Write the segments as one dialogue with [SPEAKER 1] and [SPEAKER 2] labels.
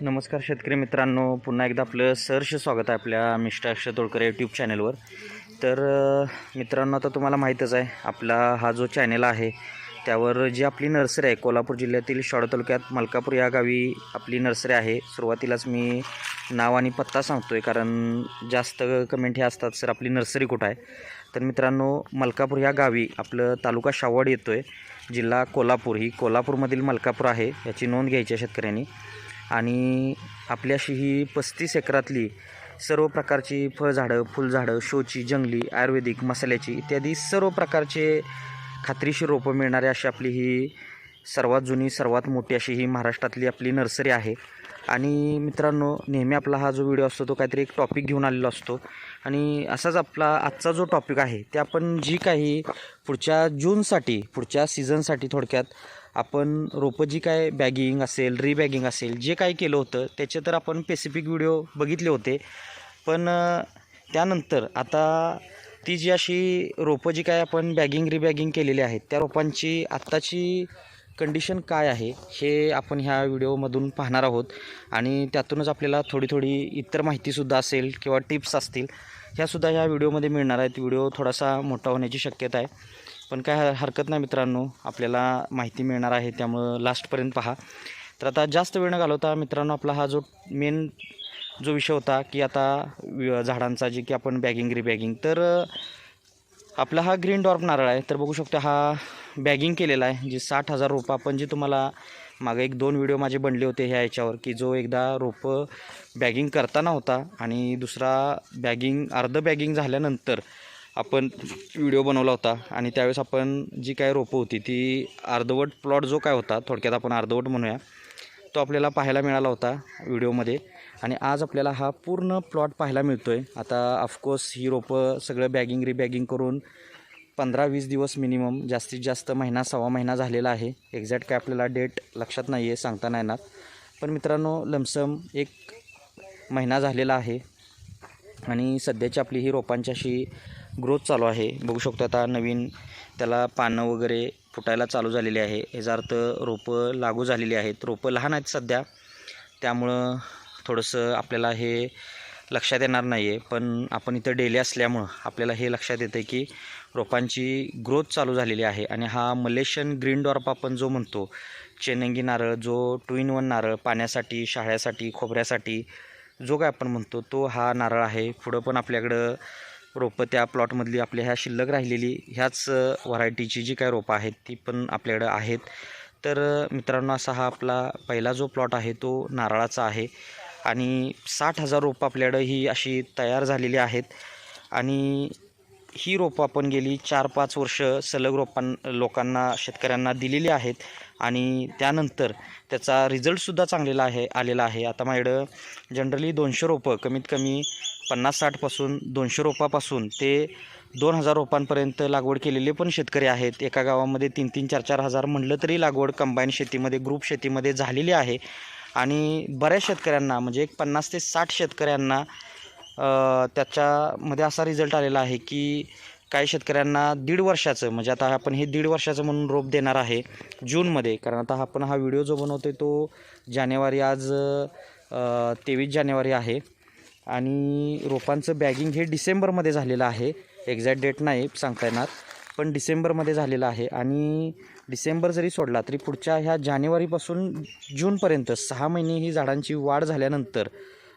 [SPEAKER 1] नमस्कार शेतकरी मित्रांनो पुन्हा एकदा आपलं सहर्ष स्वागत आहे आपल्या मिस्टर अक्षय तोडकर यूट्यूब चॅनलवर तर मित्रांनो आता तुम्हाला माहीतच आहे आपला हा जो चॅनल आहे त्यावर जी आपली नर्सरी आहे कोल्हापूर जिल्ह्यातील शाळा तालुक्यात मलकापूर या गावी आपली नर्सरी आहे. सुरुवातीलाच मी नाव आणि पत्ता सांगतो आहे कारण जास्त कमेंट हे असतात सर आपली नर्सरी कुठं आहे? तर मित्रांनो मलकापूर या गावी आपलं तालुका शावड येतो आहे जिल्हा कोल्हापूर. ही कोल्हापूरमधील मलकापूर आहे याची नोंद घ्यायची आहे शेतकऱ्यांनी. आणि आपल्याशी ही पस्तीस एकरातली सर्व प्रकारची फळझाडं फुलझाडं शोची जंगली आयुर्वेदिक मसाल्याची इत्यादी सर्व प्रकारचे खात्रीशीर रोपं मिळणारी अशी आपली ही सर्वात जुनी सर्वात मोठी अशी ही महाराष्ट्रातली आपली नर्सरी आहे. आणि मित्रांनो नेहमी आपला हा जो व्हिडिओ असतो तो काहीतरी एक टॉपिक घेऊन आलेला असतो. आणि असाच आपला आजचा जो टॉपिक आहे ते आपण जी काही पुढच्या जूनसाठी पुढच्या सीझनसाठी थोडक्यात आपण रोपं जी काय बॅगिंग असेल रिबॅगिंग असेल जे काही केलं होतं त्याचे तर आपण स्पेसिफिक व्हिडिओ बघितले होते. पण त्यानंतर आता ती जी अशी रोपं जी काय आपण बॅगिंग रिबॅगिंग केलेली आहेत त्या रोपांची आत्ताची कंडिशन काय आहे हे आपण ह्या व्हिडिओमधून पाहणार आहोत. आणि त्यातूनच आपल्याला थोडी थोडी इतर माहितीसुद्धा असेल किंवा टिप्स असतील ह्यासुद्धा ह्या व्हिडिओमध्ये मिळणार आहेत. व्हिडिओ थोडासा मोठा होण्याची शक्यता आहे. पण काय हरकत नाही मित्रांनो आपल्याला माहिती मिळणार आहे त्यामुळं लास्टपर्यंत पहा. तर आता जास्त वेळ न घालवता मित्रांनो आपला हा जो मेन जो विषय होता की आता झाडांचा जे की आपण बॅगिंग रिबॅगिंग तर आपला हा ग्रीन डॉर्फ नारळ आहे. तर बघू शकतो हा बॅगिंग केलेला आहे जे साठ हजार रोपं आपण जे तुम्हाला मागे एक दोन व्हिडिओ माझे बनले होते ह्या याच्यावर की जो एकदा रोपं बॅगिंग करताना होता आणि दुसरा बॅगिंग अर्ध बॅगिंग झाल्यानंतर आपण व्हिडिओ बनवला होता आणि त्यावेळेस आपण जी काय रोपं होती ती अर्धवट प्लॉट जो काय होता थोडक्यात आपण अर्धवट म्हणूया तो आपल्याला पाहायला मिळाला होता व्हिडिओमध्ये आणि आज आपल्याला हा पूर्ण प्लॉट पाहायला मिळतो आहे आता ऑफकोर्स ही रोपं सगळं बॅगिंग रिबॅगिंग करून पंधरा वीस दिवस मिनिमम जास्तीत जास्त महिना सव्वा महिना झालेला आहे. एक्झॅक्ट काय आपल्याला डेट लक्षात नाही आहे सांगता नाही येणार. पण मित्रांनो लमसम एक महिना झालेला आहे. आणि सध्याची आपली ही रोपांच्याशी ग्रोथ चालू आहे. बघू शकतो आता नवीन त्याला पानं वगैरे फुटायला चालू झालेली आहे. याचा अर्थ रोपं लागू झालेली आहेत. रोपं लहान आहेत सध्या. त्यामुळं थोडंसं आपल्याला हे लक्षात येणार नाही आहे पण आपण इथं डेली असल्यामुळं आपल्याला हे लक्षात येतं की रोपांची ग्रोथ चालू झालेली आहे. आणि हा मलेशियन ग्रीन डॉर्प आपण जो म्हणतो चेनंगी नारळ जो टू इन वन नारळ पाण्यासाठी शाळ्यासाठी खोबऱ्यासाठी जो काय आपण म्हणतो तो हा नारळ आहे. पुढं पण आपल्याकडं रोपं त्या प्लॉटमधली आपल्या ह्या शिल्लक राहिलेली ह्याच व्हरायटीची जी काय रोपं आहेत ती पण आपल्याकडं आहेत. तर मित्रांनो असा हा आपला पहिला जो प्लॉट आहे तो नारळाचा आहे. आणि साठ हजार रोपं आपल्याकडं ही अशी तयार झालेली आहेत. आणि ही रोपं आपण गेली चार पाच वर्ष सलग रोपां लोकांना शेतकऱ्यांना दिलेली आहेत. आणि त्यानंतर त्याचा रिझल्टसुद्धा चांगलेला आहे आलेला आहे. आता माझ्याकडं जनरली दोनशे रोपं कमीत कमी पन्नास साठपासून दोनशे रोपापासून ते दोन हजार रोपांपर्यंत लागवड केलेले पण शेतकरी आहेत. एका गावामध्ये तीन तीन चार चार हजार म्हणलं तरी लागवड कंबाईन शेतीमध्ये ग्रुप शेतीमध्ये झालेली आहे. आणि बऱ्याच शेतकऱ्यांना म्हणजे एक पन्नास ते साठ शेतकऱ्यांना त्याच्यामध्ये असा रिझल्ट आलेला आहे की काही शेतकऱ्यांना दीड वर्षाचं म्हणजे आता आपण हे दीड वर्षाचं म्हणून रोप देणार आहे जूनमध्ये. कारण आता आपण हा व्हिडिओ जो बनवतो तो जानेवारी आज तेवीस जानेवारी आहे. आणि रोपांचं बॅगिंग हे डिसेंबरमध्ये झालेलं आहे. एक्झॅक्ट डेट नाही सांगता येणार पण डिसेंबरमध्ये झालेलं आहे. आणि डिसेंबर जरी सोडला तरी पुढच्या ह्या जानेवारीपासून जूनपर्यंत सहा महिने ही झाडांची वाढ झाल्यानंतर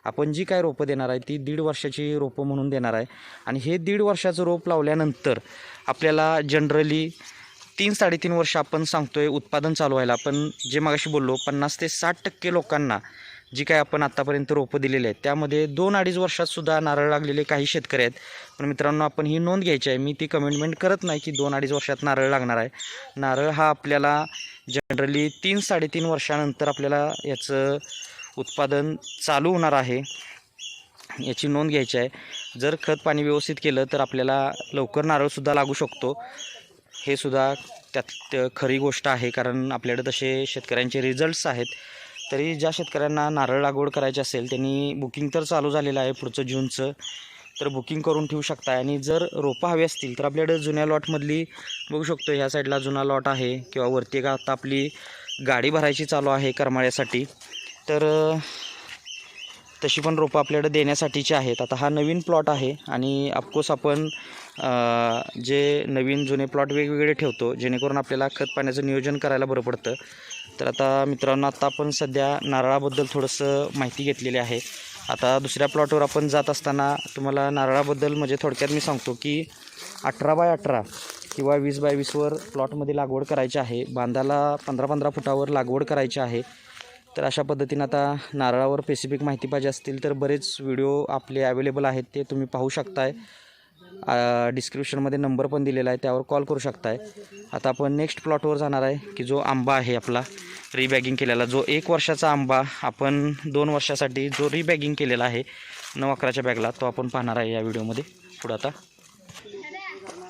[SPEAKER 1] आपण जी काय रोपं देणार आहे ती दीड वर्षाची रोपं म्हणून देणार आहे. आणि हे दीड वर्षाचं रोप लावल्यानंतर आपल्याला जनरली तीन साडेतीन वर्ष आपण सांगतोय उत्पादन चालू व्हायला. पण जे मागाशी बोललो पन्नास ते साठ टक्के लोकांना जी काय आपण आत्तापर्यंत रोपं दिलेली आहेत त्यामध्ये दोन अडीच वर्षातसुद्धा नारळ लागलेले काही शेतकरी आहेत. पण मित्रांनो आपण ही नोंद घ्यायची आहे. मी ती कमेंटमेंट करत नाही की दोन अडीच वर्षात नारळ लागणार आहे. नारळ हा आपल्याला जनरली तीन साडेतीन वर्षानंतर आपल्याला याचं उत्पादन चालू होणार आहे याची नोंद घ्यायची आहे. जर खत पाणी व्यवस्थित केलं तर आपल्याला लवकर नारळसुद्धा लागू शकतो. हे सुद्धा त्यात खरी गोष्ट आहे कारण आपल्याकडे तसे शेतकऱ्यांचे रिझल्ट्स आहेत. तरी ज्या शेतकऱ्यांना नारळ लागवड करायची असेल त्यांनी बुकिंग तर चालू झालेलं आहे पुढचं जूनचं. तर बुकिंग करून ठेवू शकता आणि जर रोपं हवी असतील तर आपल्याकडे जुन्या लॉटमधली बघू शकतो. ह्या साईडला जुना लॉट आहे किंवा वरती का आता आपली गाडी भरायची चालू आहे करमाळ्यासाठी. तर तशी पण रोपं आपल्याकडे देण्यासाठीची आहेत. आता हा नवीन प्लॉट आहे आणि अफकोर्स आपण जे नवीन जुने प्लॉट वेगवेगळे ठेवतो जेणेकरून आपल्याला खत पाण्याचं नियोजन करायला बरं पडतं. तर आता मित्रांनो आता आपण सध्या नारळाबद्दल थोडंसं माहिती घेतलेली आहे. आता दुसऱ्या प्लॉटवर आपण जात असताना तुम्हाला नारळाबद्दल म्हणजे थोडक्यात मी सांगतो की अठरा बाय अठरा किंवा वीस बाय वीसवर प्लॉटमध्ये लागवड करायची आहे. बांधाला पंधरा पंधरा फुटावर लागवड करायची आहे. तर अशा पद्धतीनं आता नारळावर स्पेसिफिक माहिती पाहिजे असतील तर बरेच व्हिडिओ आपले अवेलेबल आहेत ते तुम्ही पाहू शकताय. डिस्क्रिप्शनमध्ये नंबर पण दिलेला आहे त्यावर कॉल करू शकताय. आता आपण नेक्स्ट प्लॉटवर जाणार आहे की जो आंबा आहे आपला रिबॅगिंग केलेला. जो एक वर्षाचा आंबा आपण दोन वर्षासाठी जो रिबॅगिंग केलेला आहे नऊ अकराच्या बॅगला तो आपण पाहणार आहे या व्हिडिओमध्ये पुढं आता.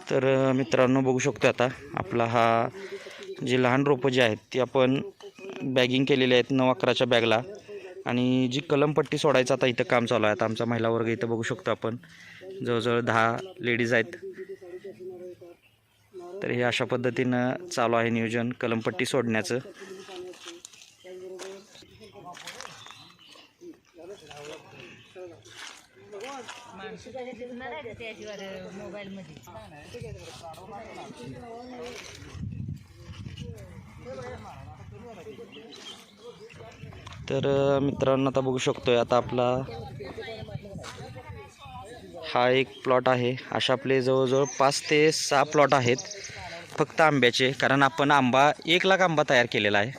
[SPEAKER 1] तर मित्रांनो बघू शकतो आता आपला हा जी लहान रोपं जी आहेत ती आपण बॅगिंग केलेली आहेत नऊ अकराच्या बॅगला आणि जी कलमपट्टी सोडायचं आता इथं काम चालू आहे. आता आमचा महिला वर्ग इथं बघू शकतो आपण. जवळजवळ दहा लेडीज आहेत. तर हे अशा पद्धतीनं चालू आहे नियोजन कलमपट्टी सोडण्याचं. तर मित्रांनो आता बघू शकतोय आता आपला हा एक प्लॉट आहे. अशा आपले जवळजवळ पाच ते सहा प्लॉट आहेत. फक्त आंब्याचे कारण आपण आंबा एक लाख आंबा तयार केलेला आहे.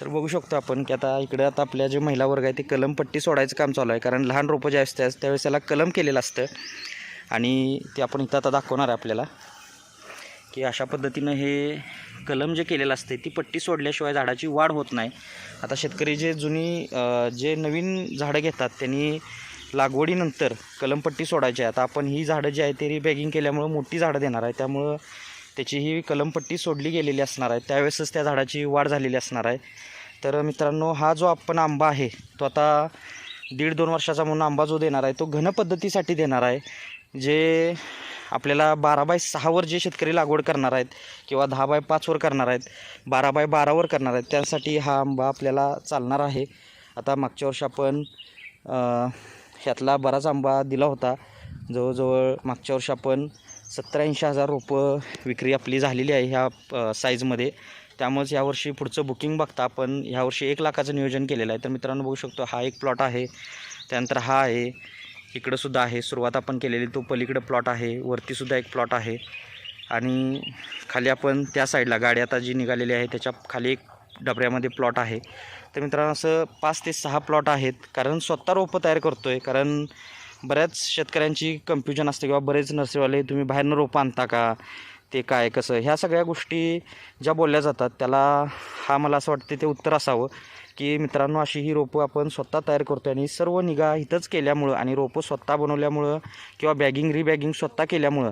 [SPEAKER 1] तर बघू शकतो आपण की आता इकडे आता आपल्या जे महिला वर्ग आहे ते कलमपट्टी सोडायचं काम चालू आहे. कारण लहान रोपं जे असतात त्यावेळेस त्याला कलम केलेलं असतं. आणि ते आपण इथं आता दाखवणार आहे आपल्याला की अशा पद्धतीनं हे कलम जे केलेलं असते ती पट्टी सोडल्याशिवाय झाडाची वाढ होत नाही. आता शेतकरी जे जुनी जे नवीन झाडं घेतात त्यांनी लागवडीनंतर कलमपट्टी सोडायची आहे. आता आपण ही झाडं जी आहे ते रिबॅगिंग केल्यामुळं मोठी झाडं देणार आहे. त्यामुळं त्याची ही कलमपट्टी सोडली गेलेली असणार आहे. त्यावेळेसच त्या झाडाची वाढ झालेली असणार आहे. तर मित्रांनो हा जो आपण आंबा आहे तो आता दीड दोन वर्षाचा म्हणून आंबा जो देणार आहे तो घन पद्धतीसाठी देणार आहे. जे आपल्याला बारा बाय सहावर जे शेतकरी लागवड करणार आहेत किंवा दहा बाय पाचवर करणार आहेत बारा बाय बारावर करणार आहेत त्यासाठी हा आंबा आपल्याला चालणार आहे. आता मागच्या वर्षी आपण ह्यातला बराच आंबा दिला होता. जवळजवळ मागच्या वर्षी आपण सत्तर ऐंशी हजार रोपं विक्री आपली झालेली आहे ह्या साईजमध्ये त्यामुळेच यावर्षी पुढचं बुकिंग बघता आपण. ह्यावर्षी एक लाखाचं नियोजन केलेलं आहे. तर मित्रांनो बघू शकतो हा एक प्लॉट आहे. त्यानंतर हा आहे. इकडंसुद्धा आहे. सुरुवात आपण केलेली तो पलीकडं प्लॉट आहे. वरतीसुद्धा एक प्लॉट आहे. आणि खाली आपण त्या साईडला गाडी आता जी निघालेली आहे त्याच्याखाली एक डबऱ्यामध्ये प्लॉट आहे. तर मित्रांनो असं पाच ते सहा प्लॉट आहेत. कारण स्वतः रोपं तयार करतो आहे कारण बऱ्याच शेतकऱ्यांची कन्फ्युजन असते किंवा बरेच नर्सरीवाले तुम्ही बाहेरनं रोपं आणता का? ते काय कसं? ह्या सगळ्या गोष्टी ज्या बोलल्या जातात त्याला हा मला असं वाटते ते उत्तर असावं की मित्रांनो अशी ही रोपं आपण स्वतः तयार करतो आणि सर्व निगा इथंच केल्यामुळं आणि रोपं स्वतः बनवल्यामुळं किंवा बॅगिंग रिबॅगिंग स्वतः केल्यामुळं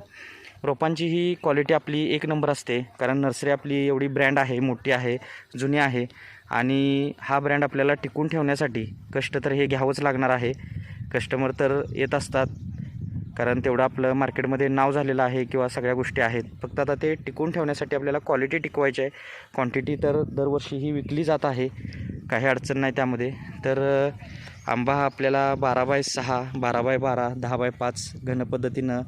[SPEAKER 1] रोपांची ही क्वालिटी आपली एक नंबर असते. कारण नर्सरी आपली एवढी ब्रँड आहे मोठी आहे जुनी आहे. आणि हा ब्रँड आपल्याला टिकून ठेवण्यासाठी कष्ट तर हे घ्यावंच लागणार आहे. कस्टमर तर येत असतात. कारण तेवढं आपलं मार्केटमध्ये नाव झालेलं आहे किंवा सगळ्या गोष्टी आहेत. फक्त आता ते टिकून ठेवण्यासाठी आपल्याला क्वालिटी टिकवायची आहे क्वांटिटी तर दरवर्षी ही विकली जात आहे. काही अडचण नाही त्यामध्ये. तर आंबा हा आपल्याला बारा बाय सहा बारा बाय बारा दहा बाय पाच घन पद्धतीनं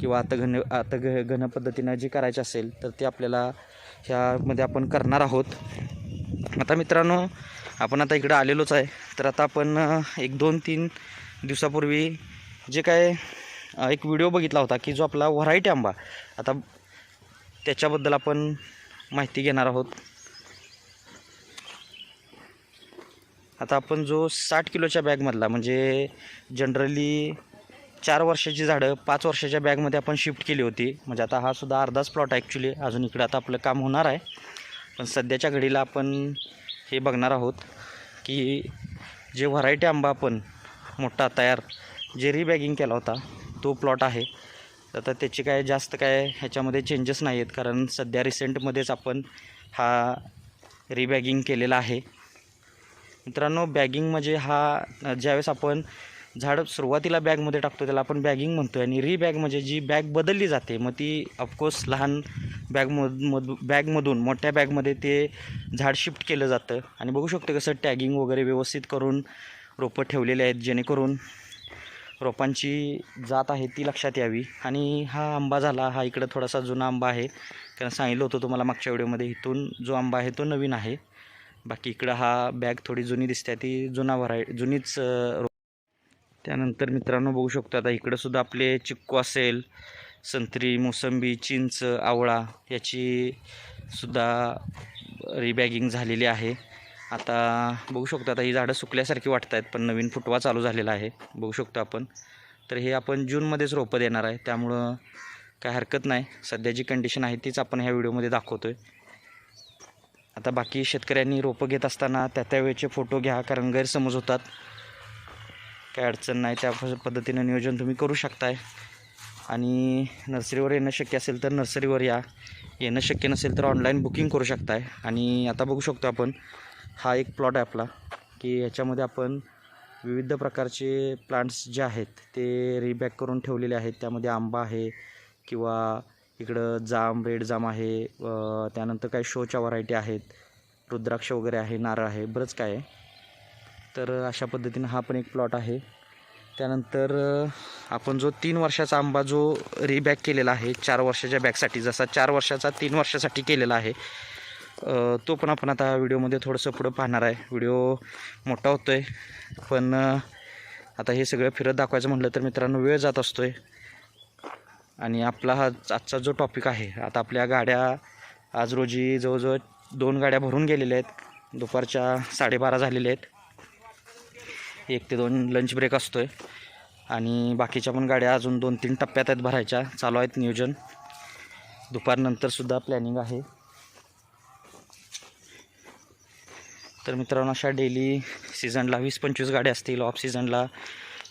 [SPEAKER 1] किंवा आता घन आता घ घन पद्धतीनं जी करायची असेल तर ते आपल्याला ह्यामध्ये आपण करणार आहोत. आता मित्रांनो आपण आता इकडं आलेलोच आहे. तर आता आपण एक दोन तीन दिवसापूर्वी जे काय एक व्हिडिओ बघितला होता की जो आपला व्हरायटी आंबा. आता त्याच्याबद्दल आपण माहिती घेणार आहोत. आता आपण जो साठ किलोच्या बॅगमधला म्हणजे जनरली चार वर्षाची झाडं पाच वर्षाच्या बॅगमध्ये आपण शिफ्ट केली होती. म्हणजे आता हा सुद्धा अर्धाच प्लॉट ॲक्च्युली अजून इकडं आता आपलं काम होणार आहे. पण सध्याच्या घडीला आपण हे बघणार आहोत की जे व्हरायटी आंबा आपण मोठा तयार जे रिबॅगिंग केला होता तो प्लॉट आहे. आता त्याची काय जास्त काय ह्याच्यामध्ये चेंजेस नाही आहेत कारण सध्या रिसेंटमध्येच आपण हा रिबॅगिंग केलेला आहे. मित्रांनो बॅगिंग म्हणजे हा ज्यावेळेस आपण झाड सुरुवातीला बॅगमध्ये टाकतो त्याला आपण बॅगिंग म्हणतो आणि री बॅग म्हणजे जी बॅग बदलली जाते मग ती ऑफकोर्स लहान बॅगमध मध बॅगमधून मोठ्या बॅगमध्ये ते झाड शिफ्ट केलं जातं. आणि बघू शकतो कसं टॅगिंग वगैरे व्यवस्थित करून रोपं ठेवलेले आहेत जेणेकरून रोपांची जात आहे ती लक्षात यावी. आणि हा आंबा झाला हा इकडं थोडासा जुना आंबा आहे. कारण सांगितलं होतं तुम्हाला मागच्या व्हिडिओमध्ये इथून जो आंबा आहे तो नवीन आहे. बाकी इकडं हा बॅग थोडी जुनी दिसते ती जुना व्हराय जुनीच त्यानंतर मित्रांनो बघू शकतो आता इकडं सुद्धा आपले चिक्कू असेल संत्री मोसंबी चिंच आवळा याची सुद्धा रिबॅगिंग झालेली आहे. आता बघू शकतो आता ही झाडं सुकल्यासारखी वाटत आहेत पण नवीन फुटवा चालू झालेला आहे. बघू शकतो आपण. तर हे आपण जूनमध्येच रोपं देणार आहे. त्यामुळं काय हरकत नाही. सध्या जी कंडिशन आहे तीच आपण ह्या व्हिडिओमध्ये दाखवतो आहे आता बाकी शेतकऱ्यांनी रोपं घेत असताना त्या त्यावेळेचे फोटो घ्या कारण गैरसमज होतात. काय अडचण नाही. त्या पद्धतीनं नियोजन तुम्ही करू शकताय. आणि नर्सरीवर येणं शक्य असेल तर नर्सरीवर या. येणं शक्य नसेल तर ऑनलाईन बुकिंग करू शकताय. आणि आता बघू शकतो आपण हा एक प्लॉट आहे आपला की याच्यामध्ये आपण विविध प्रकारचे प्लांट्स जे आहेत ते रिबॅक करून ठेवलेले आहेत. त्यामध्ये आंबा आहे किंवा इकडं जाम रेड जाम आहे. त्यानंतर काही शोच्या व्हरायटी आहेत. रुद्राक्ष वगैरे आहे नारळ आहे बरंच काय आहे. तर अशा पद्धतीनं हा पण एक प्लॉट आहे. त्यानंतर आपण जो तीन वर्षाचा आंबा जो रिबॅक केलेला आहे चार वर्षाच्या बॅगसाठी जसा चार वर्षाचा तीन वर्षासाठी केलेला आहे तो पण आपण आता व्हिडिओमध्ये थोडंसं पुढं पाहणार आहे. व्हिडिओ मोठा होतो आहे पण आता हे सगळं फिरत दाखवायचं म्हटलं तर मित्रांनो वेळ जात असतो आहे आणि आपला हा आजचा जो टॉपिक आहे आता आपल्या गाड्या आज रोजी जवळजवळ दोन गाड्या भरून गेलेल्या आहेत. दुपारच्या साडेबारा झालेल्या आहेत. एक ते दोन लंच ब्रेक असतो आहे आणि बाकीच्या पण गाड्या अजून दोन तीन टप्प्यात आहेत भरायच्या. चालू आहेत नियोजन. दुपारनंतरसुद्धा प्लॅनिंग आहे. तर मित्रांनो अशा डेली सीझनला वीस पंचवीस गाड्या असतील. ऑफ सीझनला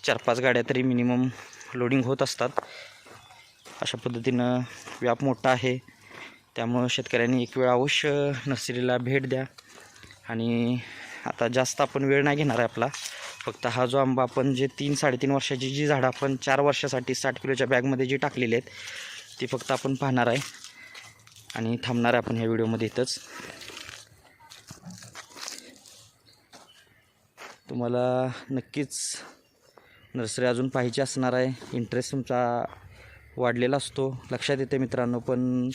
[SPEAKER 1] चार पाच गाड्या तरी मिनिमम लोडिंग होत असतात. अशा पद्धतीनं व्याप मोठा आहे. त्यामुळं शेतकऱ्यांनी एक वेळ अवश्य नर्सरीला भेट द्या. आणि आता जास्त आपण वेळ नाही घेणार आहे आपला. फक्त हा जो आंबा आपण जे तीन साडेतीन वर्षाची जी झाडं आपण चार वर्षासाठी साठ किलोच्या बॅगमध्ये जी टाकलेली आहेत ती फक्त आपण पाहणार आहे. आणि थांबणार आहे आपण ह्या व्हिडिओमध्ये इथंच. तुम्हाला नक्कीच नर्सरी अजून पाहिजे असणार आहे. इंटरेस्ट तुमचा वाढलेला असतो. लक्षात येते मित्रांनो पण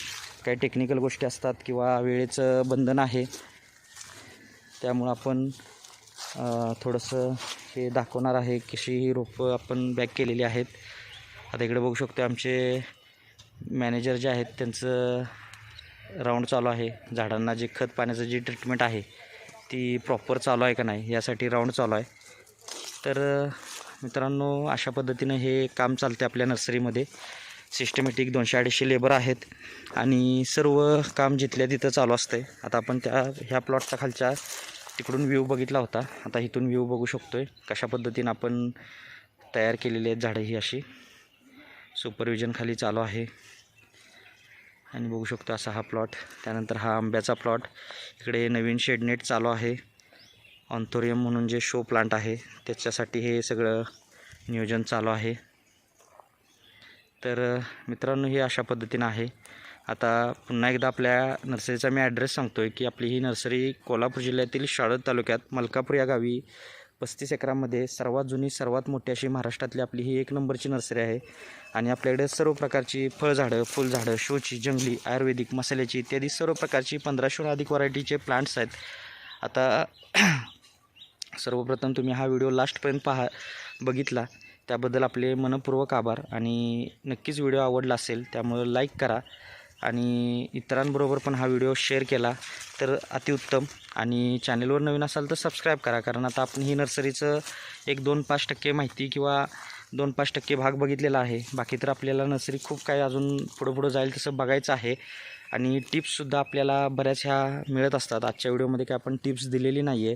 [SPEAKER 1] काही टेक्निकल गोष्टी असतात किंवा वेळेचं बंधन आहे. त्यामुळं आपण थोडंसं हे दाखवणार आहे कशी ही रोपं आपण बॅक केलेली आहेत. आता इकडे बघू शकतो आमचे मॅनेजर जे आहेत त्यांचं राऊंड चालू आहे. झाडांना जे खत पाण्याचं जी ट्रीटमेंट आहे ती प्रॉपर चालू आहे का नाही यासाठी राऊंड चालू आहे. तर मित्रांनो अशा पद्धतीनं हे काम चालते आपल्या नर्सरीमध्ये सिस्टमॅटिक दोनशे अडीचशे लेबर आहेत आणि सर्व काम जिथल्या तिथं चालू असतं आहे आता आपण त्या ह्या प्लॉटच्या खालच्या तिकडून व्ह्यू बघितला होता. आता इथून व्ह्यू बघू शकतो आहे कशा पद्धतीनं आपण तयार केलेली आहेत झाडं ही अशी. सुपरविजनखाली चालू आहे. आणि बघू शकतो असा हा प्लॉट त्यानंतर हा आंब्याचा प्लॉट इकडे नवीन शेडनेट चालू आहे. ऑन्थोरियम म्हणून जे शो प्लांट आहे त्याच्यासाठी हे सगळं नियोजन चालू आहे. तर मित्रांनो हे अशा पद्धतीनं आहे. आता पुन्हा एकदा आपल्या नर्सरीचा मी ॲड्रेस सांगतो आहे की आपली ही नर्सरी कोल्हापूर जिल्ह्यातील शाळद तालुक्यात मलकापूर या गावी पस्तीस एकरामध्ये सर्वात जुनी सर्वात मोठी अशी महाराष्ट्रातली आपली ही एक नंबरची नर्सरी आहे. आणि आपल्याकडे सर्व प्रकारची फळझाडं फुलझाडं शोची जंगली आयुर्वेदिक मसाल्याची इत्यादी सर्व प्रकारची पंधराशेहून अधिक व्हरायटीचे प्लांट्स आहेत. आता सर्वप्रथम तुम्ही हा व्हिडिओ लास्टपर्यंत पहा बघितला. त्याबद्दल आपले मनपूर्वक आभार आणि नक्कीच व्हिडिओ आवडला असेल त्यामुळं लाईक करा. आणि इतरांबरोबर पण हा व्हिडिओ शेअर केला तर अतिउत्तम. आणि चॅनलवर नवीन असाल तर सबस्क्राईब करा कारण आता आपण ही नर्सरीचं एक दोन पाच टक्के माहिती किंवा दोन पाच टक्के भाग बघितलेला आहे. बाकी तर आपल्याला नर्सरी खूप काही अजून पुढं पुढं जाईल तसं बघायचं आहे. आणि टिप्ससुद्धा आपल्याला बऱ्याच ह्या मिळत असतात. आजच्या व्हिडिओमध्ये काय आपण टिप्स दिलेली नाही आहे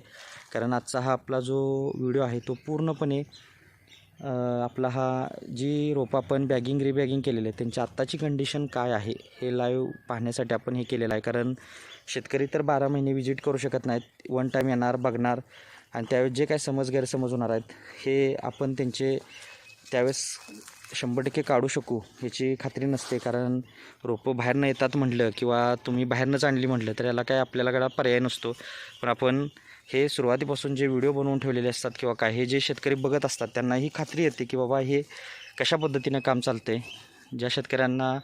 [SPEAKER 1] कारण आजचा हा आपला जो व्हिडिओ आहे तो पूर्णपणे आपला हा जी रोपं आपण बॅगिंग रिबॅगिंग केलेले आहे त्यांची आत्ताची कंडिशन काय आहे? हे लाईव्ह पाहण्यासाठी आपण हे केलेलं आहे. कारण शेतकरी तर बारा महिने व्हिजिट करू शकत नाहीत. वन टाईम येणार बघणार. आणि त्यावेळेस जे काय समज गैरसमज होणार आहेत हे आपण त्यांचे त्यावेळेस शंभर टक्के काढू शकू याची खात्री नसते. कारण रोपं बाहेर न येतात म्हटलं किंवा तुम्ही बाहेरनंच आणली म्हटलं तर याला काय आपल्याला पर्याय नसतो. पण आपण हे सुरुवातीपासून जे व्हिडिओ बनवून ठेवलेले असतात किंवा काय हे जे शेतकरी बघत असतात त्यांना ही खात्री येते की बाबा हे कशा पद्धतीनं काम चालतं आहे ज्या शेतकऱ्यांना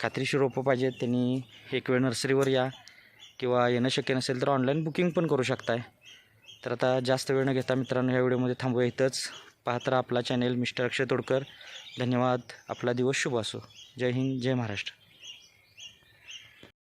[SPEAKER 1] खात्रीशी रोपं पाहिजेत त्यांनी एक वेळ नर्सरीवर या किंवा येणं शक्य नसेल तर ऑनलाईन बुकिंग पण करू शकताय. तर आता जास्त वेळ न घेता मित्रांनो ह्या व्हिडिओमध्ये थांबूया इथंच. पाहत राहा आपला चॅनेल मिस्टर अक्षय तोडकर. धन्यवाद. आपला दिवस शुभ असो. जय हिंद जय महाराष्ट्र.